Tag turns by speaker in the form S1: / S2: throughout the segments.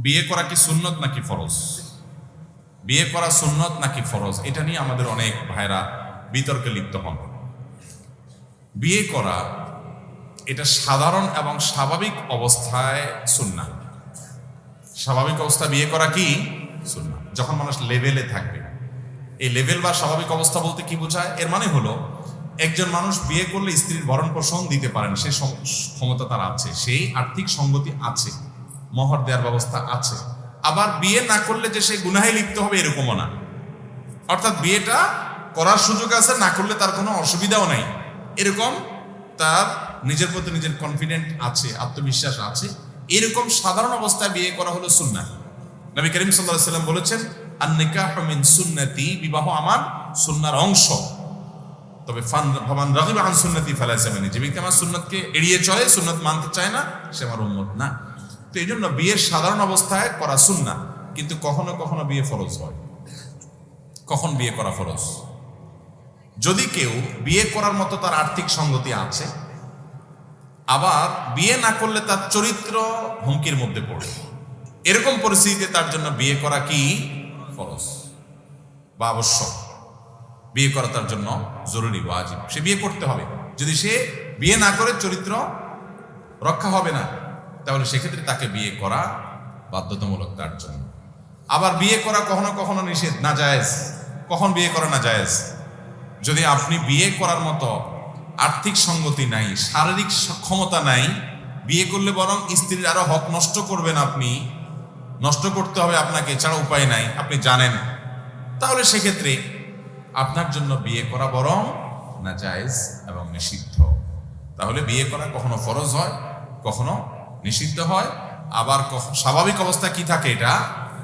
S1: বিয়ে করা কি সুন্নত নাকি ফরজ? বিয়ে করা সুন্নত নাকি ফরজ? এটা নিয়ে আমাদের অনেক ভাইরা বিতর্কে লিপ্ত হন। বিয়ে করা এটা সাধারণ এবং স্বাভাবিক অবস্থায় সুন্না স্বাভাবিক অবস্থা বিয়ে করা কি? সুন্না যখন মানুষ লেভেলে থাকবে। এই লেভেল বা স্বাভাবিক অবস্থা বলতে কি বোঝায়? এর মানে হলো, একজন মানুষ বিয়ে করলে স্ত্রীর ভরণ পোষণ দিতে পারেন সে ক্ষমতা তার আছে, সেই আর্থিক সঙ্গতি আছে। মহর দেওয়ার ব্যবস্থা আছে। আবার বিয়ে না করলে যে সে গুনাহে লিপ্ত হবে এরকমও না। অর্থাৎ বিয়েটা করার সুযোগ আছে, না করলে তার কোনো অসুবিধাও নাই। এরকম তার নিজের প্রতি নিজের কনফিডেন্ট আছে, আত্মবিশ্বাস আছে। এরকম সাধারণ অবস্থায় বিয়ে করা হলো সুন্নাহ। নবী করিম আলাইহি সাল্লাম বলেছেন, আন-নিকাহু মিন সুন্নতি বিবাহ আমার সুন্নার অংশ। তবে ফান ভবান রাগিব আন সুন্নতি, ফালাইসা মিনি। যে ব্যক্তি আমার সুন্নতকে এড়িয়ে চলে, সুন্নত মানতে চায় না, সে আমার উম্মত না। তো এই জন্য বিয়ের সাধারণ অবস্থায় করা সুন্নাহ, কিন্তু কখনো কখনো বিয়ে ফরজ হয়। কখন বিয়ে করা ফরজ? যদি কেউ বিয়ে করার মতো তার আর্থিক সঙ্গতি আছে, আবার বিয়ে না করলে তার চরিত্র হুমকির মধ্যে পড়ে। এরকম পরিস্থিতিতে তার জন্য বিয়ে করা কি ফরজ? বা আবশ্যক। বিয়ে করা তার জন্য জরুরি ওয়াজিব সে বিয়ে করতে হবে। যদি সে বিয়ে না করে, চরিত্র রক্ষা হবে না। তাহলে সেক্ষেত্রে তাকে বিয়ে করা বাধ্যতামূলক তার জন্য। আবার বিয়ে করা কখনো কখনো নিষেধ না জায়েজ কখন বিয়ে করা না জায়েজ যদি আপনি বিয়ে করার মতো আর্থিক সঙ্গতি নাই, শারীরিক সক্ষমতা নাই, বিয়ে করলে বরং স্ত্রীর আরও হক নষ্ট করবেন আপনি, নষ্ট করতে হবে আপনাকে, এছাড়া উপায় নাই, আপনি জানেন। তাহলে সেক্ষেত্রে আপনার জন্য বিয়ে করা বরং না জায়েজ এবং নিষিদ্ধ। তাহলে বিয়ে করা কখনো ফরজ হয়, কখনো নিষিদ্ধ হয়। আবার স্বাভাবিক অবস্থা কি থাকে এটা?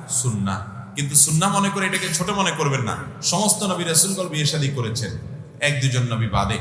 S1: সুন্না। কিন্তু সুন্না মনে করে এটাকে ছোট মনে করবেন না। সমস্ত নবী রাসূলগণ বিয়ে শাদী করেছেন। এক দুজন নবী বাদে।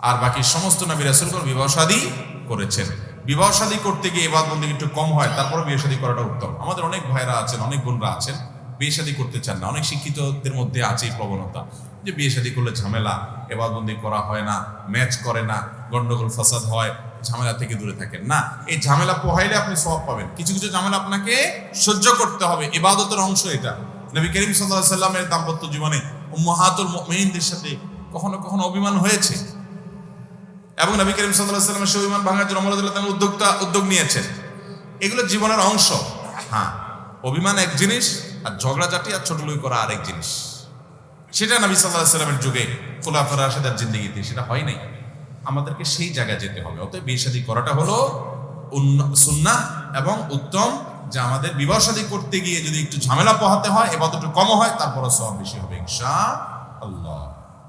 S1: আর বাকি সমস্ত নবী রাসূলগণ বিবাহ শাদী করেছেন। বিবাহ শাদী করতে গিয়ে এবার বন্দী একটু কম হয় তারপরে বিয়ে শাদী করাটা উত্তম। আমাদের অনেক ভাইরা আছেন, অনেক বোনরা আছেন, বিয়ে শাদী করতে চান না। অনেক শিক্ষিতদের মধ্যে আছে এই প্রবণতা যে বিয়ে শাদী করলে ঝামেলা এবার বন্দি করা হয় না, ম্যাচ করে না, গন্ডগোল, ফাসাদ হয়। ঝামেলা থেকে দূরে থাকেন। না, এই ঝামেলা পোহাইলে আপনি সব পাবেন। কিছু কিছু ঝামেলা আপনাকে সহ্য করতে হবে। ইবাদতের অংশ এটা। নবী করিম আলাইহি সাল্লামের দাম্পত্য জীবনে উম্মাহাতুল মুমিনিনদের সাথে কখনো কখনো অভিমান হয়েছে। এবং নবী করিম আলাইহি সাল্লামের সেই অভিমান ভাঙার জন্য তাআলা উদ্যোক্তা, উদ্যোগ নিয়েছেন। এগুলো জীবনের অংশ। হ্যাঁ অভিমান এক জিনিস আর ঝগড়াঝাটি আর ছোটলুই করা আরেক জিনিস। সেটা নবী আলাইহি সাল্লামের যুগে খোলাফার রাশেদার জিন্দেগিতে সেটা হয় নাই। আমাদেরকে সেই জায়গায় যেতে হবে। অতএব বিয়ে শাদী করাটা হলো সুন্না এবং উত্তম যা আমাদের বিবাহ শাদী করতে গিয়ে যদি একটু ঝামেলা পোহাতে হয় এবার একটু কম হয়, তারপরও সব বেশি হবে, ইনশা